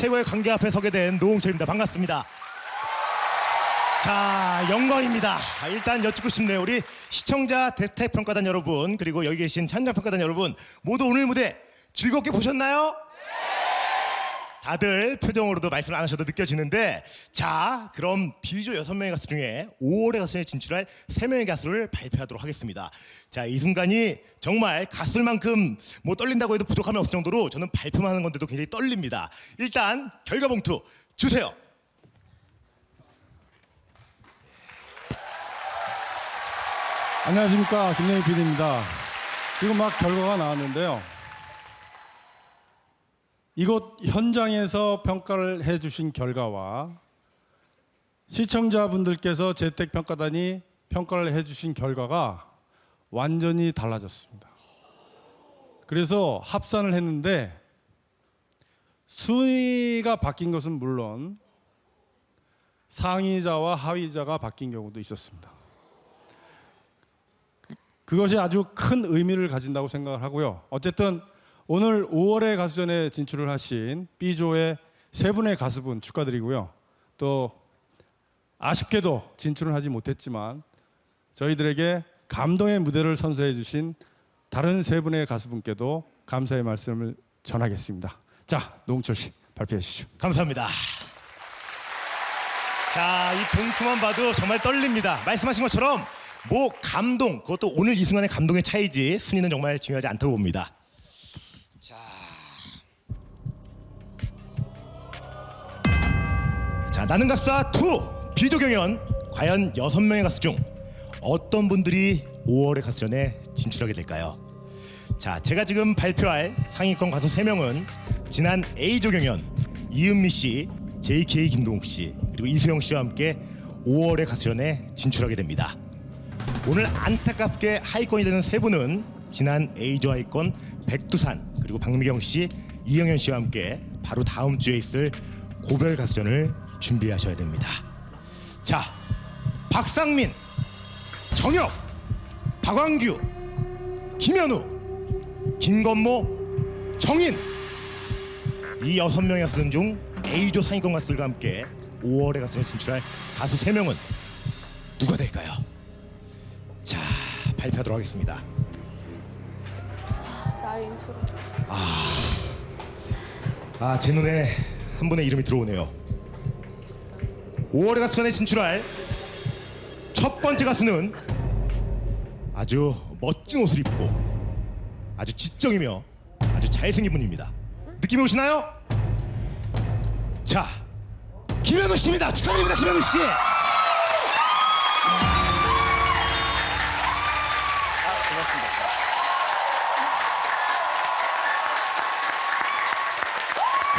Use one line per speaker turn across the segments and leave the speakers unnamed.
최고의 관계 앞에 서게 된 노홍철입니다. 반갑습니다. 자, 영광입니다. 아, 일단 여쭙고 싶네요. 우리 시청자 대스택 평가단 여러분, 그리고 여기 계신 현장 평가단 여러분, 모두 오늘 무대 즐겁게 보셨나요? 다들 표정으로도 말씀 안 하셔도 느껴지는데 자 그럼 비조 여섯 명의 가수 중에 5월의 가수에 진출할 세 명의 가수를 발표하도록 하겠습니다 자 이 순간이 정말 가수만큼 뭐 떨린다고 해도 부족함이 없을 정도로 저는 발표만 하는 건데도 굉장히 떨립니다 일단 결과 봉투 주세요
안녕하십니까 김영희 PD입니다. 지금 막 결과가 나왔는데요. 이곳 현장에서 평가를 해 주신 결과와 시청자분들께서 재택 평가단이 평가를 해 주신 결과가 완전히 달라졌습니다. 그래서 합산을 했는데 순위가 바뀐 것은 물론 상위자와 하위자가 바뀐 경우도 있었습니다. 그것이 아주 큰 의미를 가진다고 생각을 하고요. 어쨌든 오늘 5월의 가수전에 진출을 하신 B조의 세 분의 가수분 축하드리고요. 또 아쉽게도 진출을 하지 못했지만 저희들에게 감동의 무대를 선사해 주신 다른 세 분의 가수분께도 감사의 말씀을 전하겠습니다. 자, 노홍철 씨 발표해 주시죠.
감사합니다 자 이 봉투만 봐도 정말 떨립니다 말씀하신 것처럼 뭐 감동 그것도 오늘 이 순간의 감동의 차이지 순위는 정말 중요하지 않다고 봅니다 자 나는 가수다 2 비조 경연 과연 여섯 명의 가수 중 어떤 분들이 5월의 가수전에 진출하게 될까요? 자 제가 지금 발표할 상위권 가수 3명은 지난 A조 경연 이은미 씨, JK 김동욱 씨 그리고 이수영 씨와 함께 5월의 가수전에 진출하게 됩니다. 오늘 안타깝게 하위권이 되는 세 분은 지난 A조 하위권 백두산 그리고 박미경 씨, 이영현 씨와 함께 바로 다음 주에 있을 고별 가수전을 준비하셔야 됩니다. 자, 박상민, 정혁, 박광규, 김현우, 김건모, 정인 이 여섯 명의 가수들 중 A조 상위권 가수들과 함께 5월의 가수전에 진출할 가수 세 명은 누가 될까요? 자 발표하도록 하겠습니다.
나의 인트로.
아제 눈에 한 분의 이름이 들어오네요. 5월의 가수전에 진출할 첫 번째 가수는 아주 멋진 옷을 입고 아주 지적이며 아주 잘생긴 분입니다. 느낌이 오시나요? 자 김현우 씨입니다. 축하드립니다, 김현우 씨.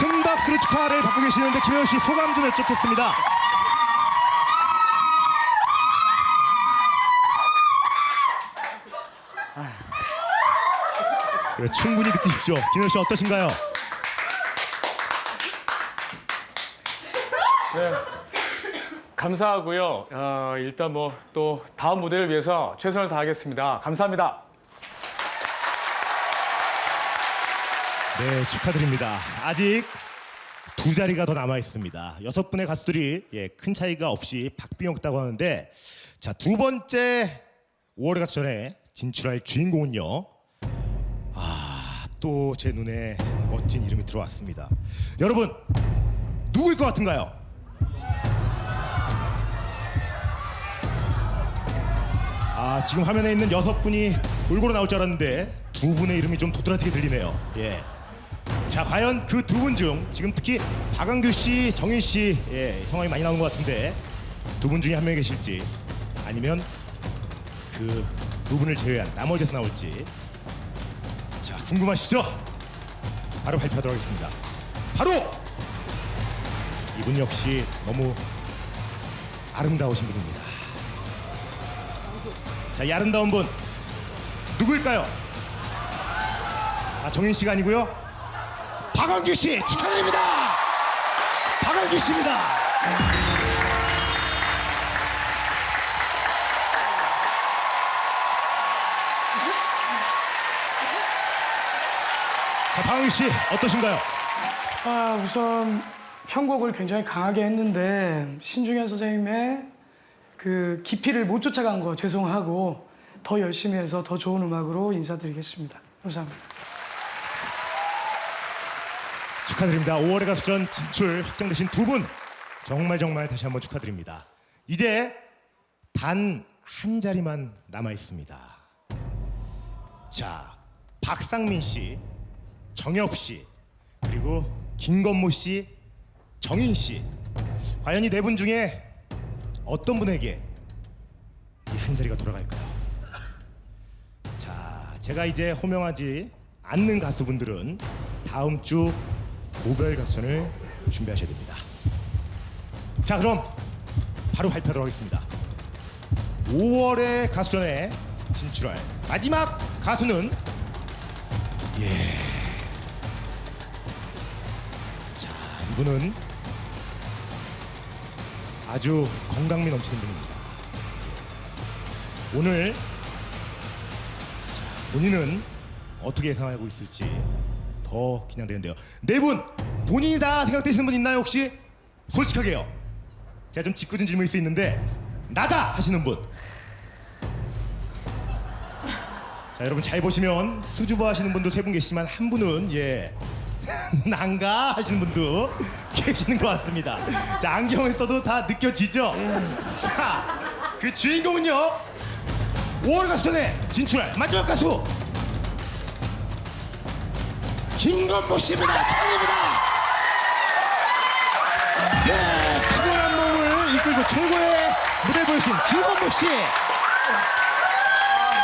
큰 박수로 축하를 받고 계시는데 김현우 씨 소감 좀 여쭙겠습니다. 그래, 충분히 느끼십시오. 김현우 씨 어떠신가요?
네. 감사하고요. 어, 일단 뭐 또 다음 무대를 위해서 최선을 다하겠습니다. 감사합니다.
네, 축하드립니다. 아직 두 자리가 더 남아 있습니다. 여섯 분의 가수들이 예, 큰 차이가 없이 박빙했다고 하는데 자, 두 번째 5월의 가수 전에 진출할 주인공은요. 아, 또 제 눈에 멋진 이름이 들어왔습니다. 여러분, 누구일 것 같은가요? 아, 지금 화면에 있는 여섯 분이 골고루 나올 줄 알았는데 두 분의 이름이 좀 도드라지게 들리네요. 예. 자 과연 그 두 분 중 지금 특히 박광규 씨, 정인 씨 예, 성함이 많이 나오는 것 같은데 두 분 중에 한 명이 계실지 아니면 그 두 분을 제외한 나머지에서 나올지 자 궁금하시죠? 바로 발표하도록 하겠습니다. 바로 이분 역시 너무 아름다우신 분입니다. 자, 이 아름다운 분 누구일까요? 아 정인 씨가 아니고요. 박원규 씨 축하드립니다. 박원규 씨입니다. 자, 박원규 씨 어떠신가요?
아, 우선 편곡을 굉장히 강하게 했는데 신중현 선생님의 그 깊이를 못 쫓아간 거 죄송하고 더 열심히 해서 더 좋은 음악으로 인사드리겠습니다. 감사합니다.
축하드립니다. 5월의 가수전 진출 확정되신 두 분 정말 정말 다시 한번 축하드립니다. 이제 단 한 자리만 남아 있습니다. 자, 박상민 씨, 정엽 씨, 그리고 김건모 씨, 정인 씨. 과연 이 네 분 중에 어떤 분에게 이 한 자리가 돌아갈까요? 자, 제가 이제 호명하지 않는 가수분들은 다음 주 고별 가수전을 준비하셔야 됩니다. 자, 그럼 바로 발표하도록 하겠습니다. 5월의 가수전에 진출할 마지막 가수는 예. 자, 이분은 아주 건강미 넘치는 분입니다. 오늘 자, 본인은 어떻게 예상하고 있을지 더 긴장되는데요. 네 분 본인이 다 생각되시는 분 있나요 혹시? 솔직하게요. 제가 좀 짓궂은 질문일 수 있는데 나다 하시는 분. 자 여러분 잘 보시면 수줍어 하시는 분도 세 분 계시지만 한 분은 예 난가 하시는 분도 계시는 것 같습니다. 자 안경을 써도 다 느껴지죠? 자 그 주인공은요 5월 가수 전에 진출할 마지막 가수 김건모 씨입니다. 축하드립니다. 네, 피곤한 몸을 이끌고 최고의 무대 보여주신 김건모 씨.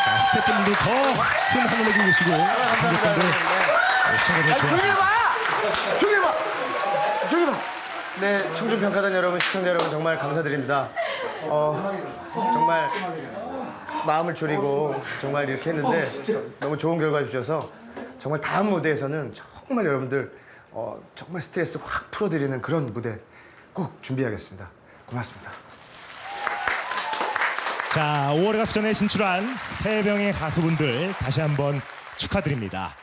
자, 스태프분들 더큰 한을 내고 계시고 관객분들 네, 시청자들 좋아.
조용히 봐! 조용히 봐! 조용히 봐! 네, 청중평가단 여러분, 시청자 여러분 정말 감사드립니다. 어, 정말 마음을 졸이고 정말 이렇게 했는데 너무 좋은 결과 주셔서 정말 다음 무대에서는 정말 여러분들 어, 정말 스트레스 확 풀어드리는 그런 무대 꼭 준비하겠습니다. 고맙습니다.
자, 5월의 가수전에 진출한 세 명의 가수분들 다시 한번 축하드립니다.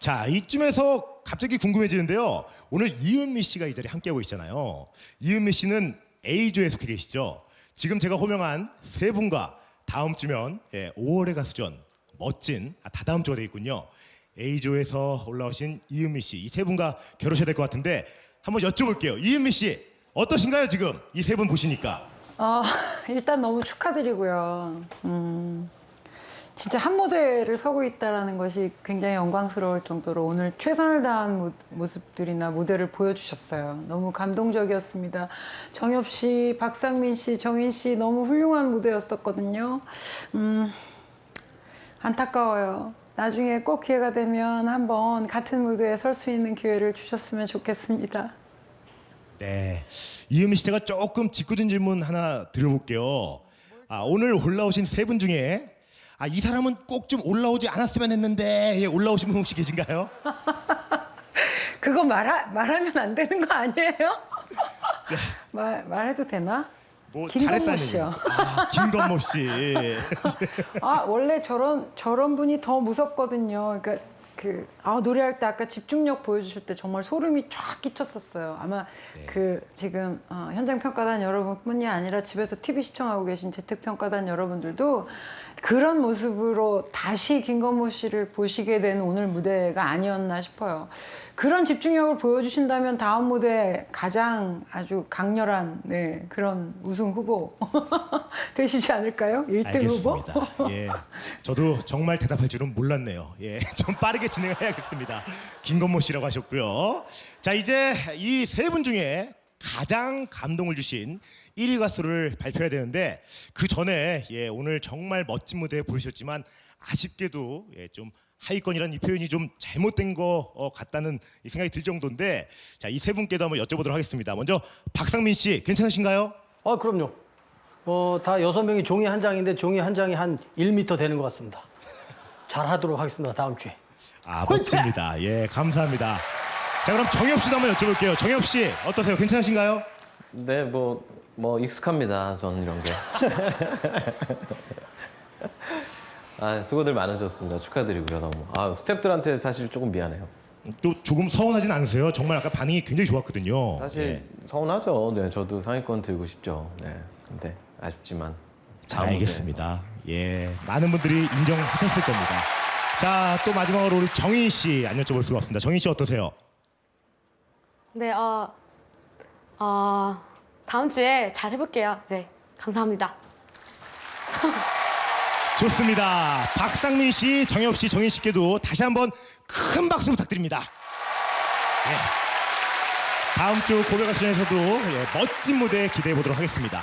자, 이쯤에서 갑자기 궁금해지는데요. 오늘 이은미 씨가 이 자리에 함께하고 있잖아요. 이은미 씨는 A조에 속해 계시죠. 지금 제가 호명한 세 분과 다음 주면 예, 5월의 가수전 멋진 아, 다다음 주가 되겠군요. A조에서 올라오신 이은미 씨 이 세 분과 결혼하셔야 될 것 같은데 한번 여쭤볼게요. 이은미 씨 어떠신가요 지금 이 세 분 보시니까?
어, 일단 너무 축하드리고요. 음, 진짜 한 무대를 서고 있다라는 것이 굉장히 영광스러울 정도로 오늘 최선을 다한 모, 모습들이나 무대를 보여주셨어요. 너무 감동적이었습니다. 정엽 씨, 박상민 씨, 정인 씨 너무 훌륭한 무대였었거든요. 음, 안타까워요. 나중에 꼭 기회가 되면 한번 같은 무대에 설 수 있는 기회를 주셨으면 좋겠습니다.
네. 이은미 씨 제가 조금 짓궂은 질문 하나 드려볼게요. 아, 오늘 올라오신 세 분 중에 아, 이 사람은 꼭 좀 올라오지 않았으면 했는데 예, 올라오신 분 혹시 계신가요?
그거 말하, 말하면 안 되는 거 아니에요? 말, 말해도 되나?
뭐
김건모
잘했다는
씨요.
얘기. 아, 김건모 씨.
아 원래 저런 저런 분이 더 무섭거든요. 그러니까 그 아, 노래할 때 아까 집중력 보여주실 때 정말 소름이 쫙 끼쳤었어요. 아마 그 지금 어, 현장 평가단 여러분뿐이 아니라 집에서 TV 시청하고 계신 재택 평가단 여러분들도 그런 모습으로 다시 김건모 씨를 보시게 된 오늘 무대가 아니었나 싶어요. 그런 집중력을 보여주신다면 다음 무대 가장 아주 강렬한 네, 그런 우승 후보 되시지 않을까요? 1등 후보?
알겠습니다. 예. 저도 정말 대답할 줄은 몰랐네요. 예. 좀 빠르게 진행해야겠습니다. 김건모 씨라고 하셨고요. 자, 이제 이 세 분 중에 가장 감동을 주신 1위 가수를 발표해야 되는데 그 전에 예, 오늘 정말 멋진 무대 보여주셨지만 아쉽게도 예, 좀 하위권이라는 이 표현이 좀 잘못된 것 어, 같다는 이 생각이 들 정도인데 자, 이 세 분께도 한번 여쭤보도록 하겠습니다. 먼저 박상민 씨 괜찮으신가요?
아 그럼요. 어, 다 여섯 명이 종이 한 장인데 종이 한 장이 한 1m 되는 것 같습니다. 잘 하도록 하겠습니다. 다음 주에.
아 멋집니다. 예 감사합니다. 자 그럼 정엽 씨도 한번 여쭤볼게요. 정엽 씨 어떠세요? 괜찮으신가요?
네, 뭐, 뭐 익숙합니다. 저는 이런 게. 아, 수고들 많으셨습니다. 축하드리고요, 너무. 아, 스태프들한테 사실 조금 미안해요.
또 조금 서운하진 않으세요? 정말 아까 반응이 굉장히 좋았거든요.
사실
예.
서운하죠. 네, 저도 상위권 들고 싶죠. 네, 근데 아쉽지만
잘
다음
알겠습니다. 예, 많은 분들이 인정하셨을 겁니다. 자, 또 마지막으로 우리 정인 씨 안 여쭤볼 수가 없습니다. 정인 씨 어떠세요?
네, 어, 어, 다음 주에 잘 해볼게요. 네, 감사합니다.
좋습니다. 박상민 씨, 정엽 씨, 정인 씨께도 다시 한번 큰 박수 부탁드립니다. 예. 다음 주 고백 가수전에서도 예, 멋진 무대 기대해 보도록 하겠습니다.